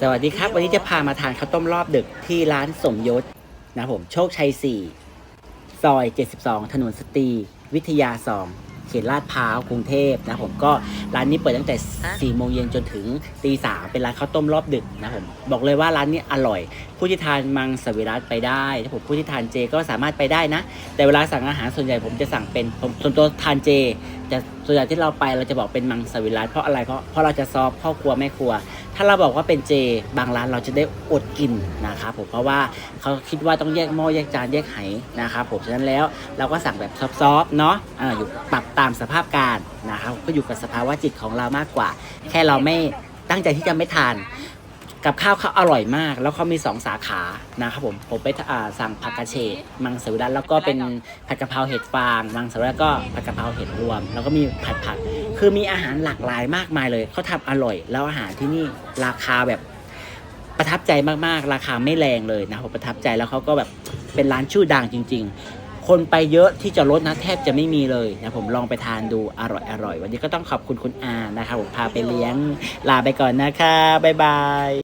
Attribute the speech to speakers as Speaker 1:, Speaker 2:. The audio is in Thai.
Speaker 1: สวัสดีครับ วันนี้จะพามาทานข้าวต้มรอบดึกที่ร้านสมยศนะผมโชคชัย 4 ซอย 72 ถนนสตรี วิทยา 2 เขตลาดพร้าวกรุงเทพนะผมก็ร้านนี้เปิดตั้งแต่4โมงเย็นจนถึงตีสามเป็นร้านข้าวต้มรอบดึกนะผมบอกเลยว่าร้านนี้อร่อย ผู้ที่ทานมังสวิรัตไปได้ถ้าผมผู้ที่ทานเจก็สามารถไปได้นะ แต่เวลาสั่งอาหารส่วนใหญ่ผมจะสั่งเป็นผมส่วนตัวทานเจแต่ส่วนใหญ่ที่เราไปเราจะบอกเป็นมังสวิรัตเพราะอะไรเพราะเพราะเราจะซอฟพ่อครัวแม่ครัว ถ้าเราบอกว่าเป็นเจ บางร้านเราจะได้อดกินนะครับผมเพราะว่าเขาคิดว่าต้องแยกหม้อแยกจานแยกไหนะครับผมฉะนั้นแล้วเราก็สั่งแบบซอฟๆเนาะอ่าอยู่ปรับตามสภาพการนะครับก็อยู่กับสภาวะจิตของเรามากกว่า แค่เราไม่ตั้งใจที่จะไม่ทาน กับข้าวเขาอร่อยมาก แล้วเขามี 2 สาขานะครับผมผมไปสั่งผักกระเฉดมังสวิรัตแล้วก็เป็นผัดกะเพราเห็ดฟางมังสวิรัตก็ผัดกะเพราเห็ดรวม แล้วก็มีผัดผัก คือมีอาหารหลากหลายมากมายเลยเขาทำอร่อย แล้วอาหารที่นี่ราคาแบบประทับใจมากๆ ราคาไม่แรงเลยนะผมประทับใจแล้วเขาก็แบบเป็นร้านชื่อดังจริง ๆคนไปเยอะที่จะลดนะแทบจะไม่มีเลยนะผมลองไปทานดูอร่อยอร่อยวันนี้ก็ต้องขอบคุณคุณอานะครับผมพาไปเลี้ยงลาไปก่อนนะคะบ๊ายบาย